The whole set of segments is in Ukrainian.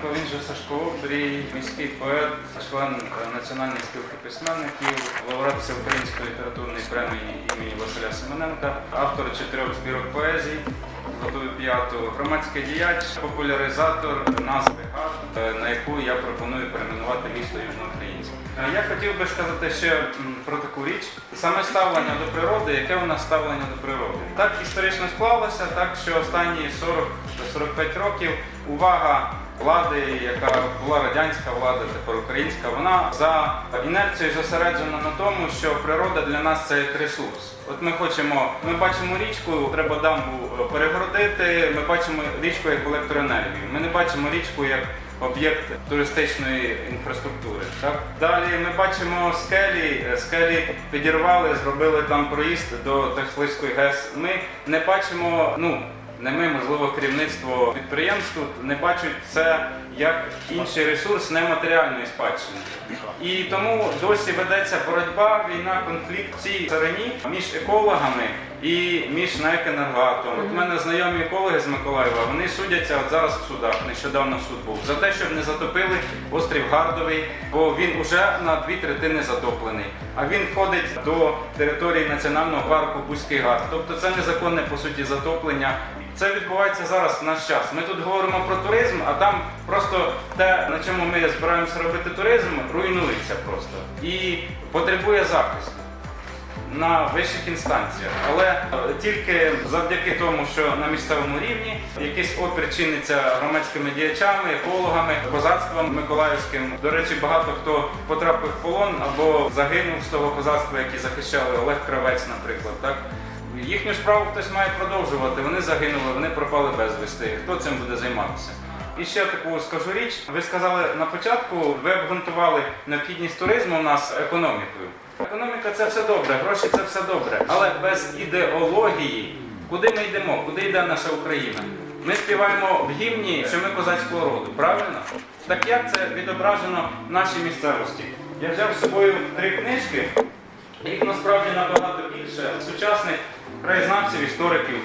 Іваненко, він же Сашко Обрій, міський поет, член національної спілки письменників, лауреат Всеукраїнської літературної премії імені Василя Семененка, автор чотирьох збірок поезій, готую п'яту, громадський діяч, популяризатор назви гар, е, на яку я пропоную перейменувати місто Южноукраїнське. Е, я хотів би сказати ще про таку річ: саме ставлення до природи, яке в нас ставлення до природи. Так історично склалося, так що останні 40-45 років увага влади, яка була радянська влада, тепер українська, вона за інерцією зосереджена на тому, що природа для нас це як ресурс. От ми хочемо, ми бачимо річку, треба дамбу е, перегородити. Ми бачимо річку як електроенергію. Ми не бачимо річку як об'єкт туристичної інфраструктури. Так далі ми бачимо скелі, е, скелі підірвали, зробили там проїзд до Техслизької ГЕС. Ми не бачимо, ну. Не ми, можливо, керівництво підприємств не бачать це як інший ресурс нематеріальної спадщини. І тому досі ведеться боротьба, війна, конфлікт цій царині між екологами і між НАЕК «Енергоатом». От мене знайомі екологи з Миколаєва, вони судяться от зараз в судах, нещодавно суд був, за те, щоб не затопили острів Гардовий, бо він уже на дві третини затоплений. А він входить до території національного парку Бузький Гар. Тобто це незаконне по суті затоплення. Це відбувається зараз в наш час. Ми тут говоримо про туризм, а там просто те, на чому ми збираємося робити туризм, руйнується просто і потребує захисту на вищих інстанціях. Але тільки завдяки тому, що на місцевому рівні якийсь опір чиниться громадськими діячами, екологами, козацтвом миколаївським. До речі, багато хто потрапив в полон або загинув з того козацтва, які захищали Олег Кравець, наприклад. Так їхню справу хтось має продовжувати. Вони загинули, вони пропали безвісти. Хто цим буде займатися? І ще таку скажу річ. Ви сказали на початку, ви обґрунтували необхідність туризму у нас економікою. Економіка це все добре, гроші це все добре. Але без ідеології, куди ми йдемо, куди йде наша Україна? Ми співаємо в гімні, що ми козацького роду, правильно? Так як це відображено в нашій місцевості? Я взяв з собою три книжки, їх насправді набагато більше сучасних краєзнавців, істориків.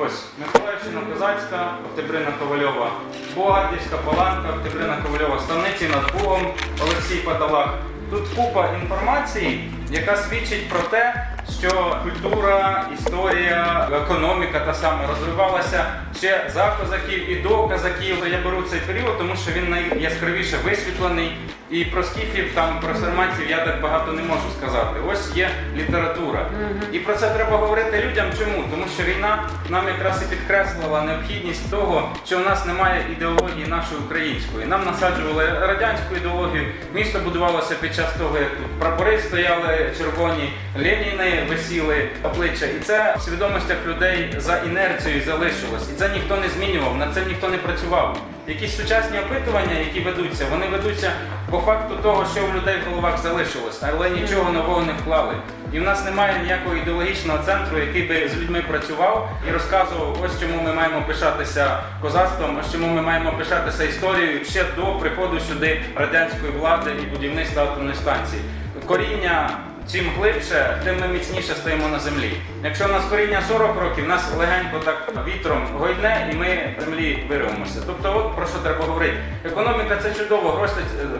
Ось Миколаївщина Козацька, Октябрина Ковальова, Богардівська Паланка, Октябрина Ковальова, Ставниці над Богом, Олексій Паталак. Тут купа інформації, яка свідчить про те, що культура, історія, економіка та саме розвивалася ще за козаків і до козаків. Я беру цей період, тому що він найяскравіше висвітлений. І про скіфів, там про сарматів я так багато не можу сказати. Ось є література. І про це треба говорити людям. Чому? Тому що війна нам якраз і підкреслила необхідність того, що у нас немає ідеології нашої української. Нам насаджували радянську ідеологію. Місто будувалося під час того, як тут прапори стояли червоні, Леніни висіли обличчя. І це в свідомостях людей за інерцією залишилось. І це ніхто не змінював, над цим ніхто не працював. Якісь сучасні опитування, які ведуться, вони ведуться по факту того, що в людей в головах залишилось, але нічого нового не вклали. І в нас немає ніякого ідеологічного центру, який би з людьми працював і розказував, ось чому ми маємо пишатися козацтвом, ось чому ми маємо пишатися історією ще до приходу сюди радянської влади і будівництва атомної станції. Коріння чим глибше, тим ми міцніше стоїмо на землі. Якщо у нас коріння 40 років, нас легенько так вітром гойдне і ми землі вирвемося. Тобто, от про що треба говорити. Економіка це чудово, гроші,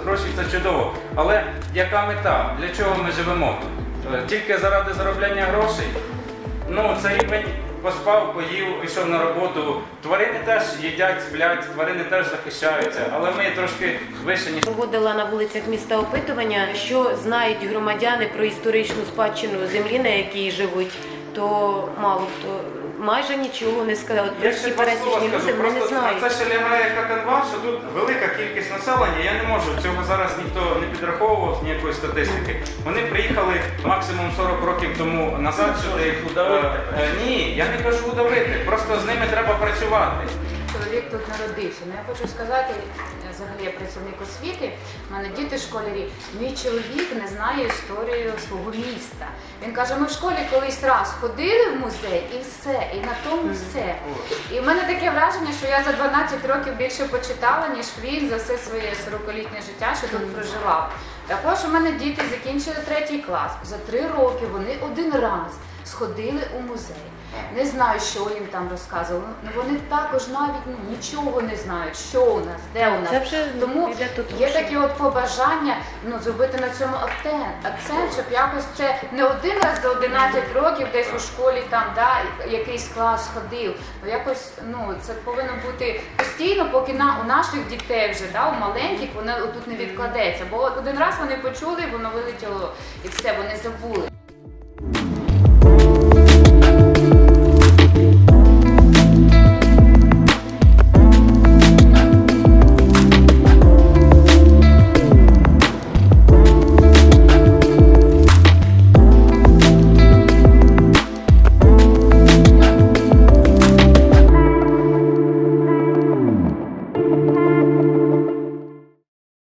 гроші це чудово. Але яка мета? Для чого ми живемо? Е, Тільки заради заробляння грошей? Ну, це рівень поспав, поїв, пішов на роботу. Тварини теж їдять, сплять, тварини теж захищаються, але ми трошки вище, ніж Проводила на вулицях міста опитування, що знають громадяни про історичну спадщину землі, на якій живуть, то мало хто майже нічого не сказав. Я Прості ще два пересічні скажу. люди вони не Просто знають. на це ще лягає яка канва, що тут велика кількість населення. Я не можу цього зараз ніхто не підраховував ніякої статистики. Вони приїхали максимум 40 років тому назад сюди. удавити? Е, е, Ні, я не кажу удавити. Просто з ними треба працювати. Чоловік тут народився. Ну я хочу сказати, взагалі я працівник освіти, в мене діти школярі. Мій чоловік не знає історію свого міста. Він каже, ми в школі колись раз ходили в музей і все, і на тому все. І в мене таке враження, що я за 12 років більше почитала, ніж він за все своє 40-літнє життя, що тут проживав. Також у мене діти закінчили третій клас. За три роки вони один раз сходили у музей. Не знаю, що їм там розказували. Ну вони також навіть ну, нічого не знають, що у нас, де у нас. Це вже Тому йде тут є такі от побажання ну, зробити на цьому акцент, акцент, щоб якось це не один раз за 11 років десь у школі там да, якийсь клас ходив. Ну якось ну це повинно бути постійно, поки на у наших дітей вже да, у маленьких воно тут не відкладеться. Бо один раз вони почули, воно вилетіло і все, вони забули.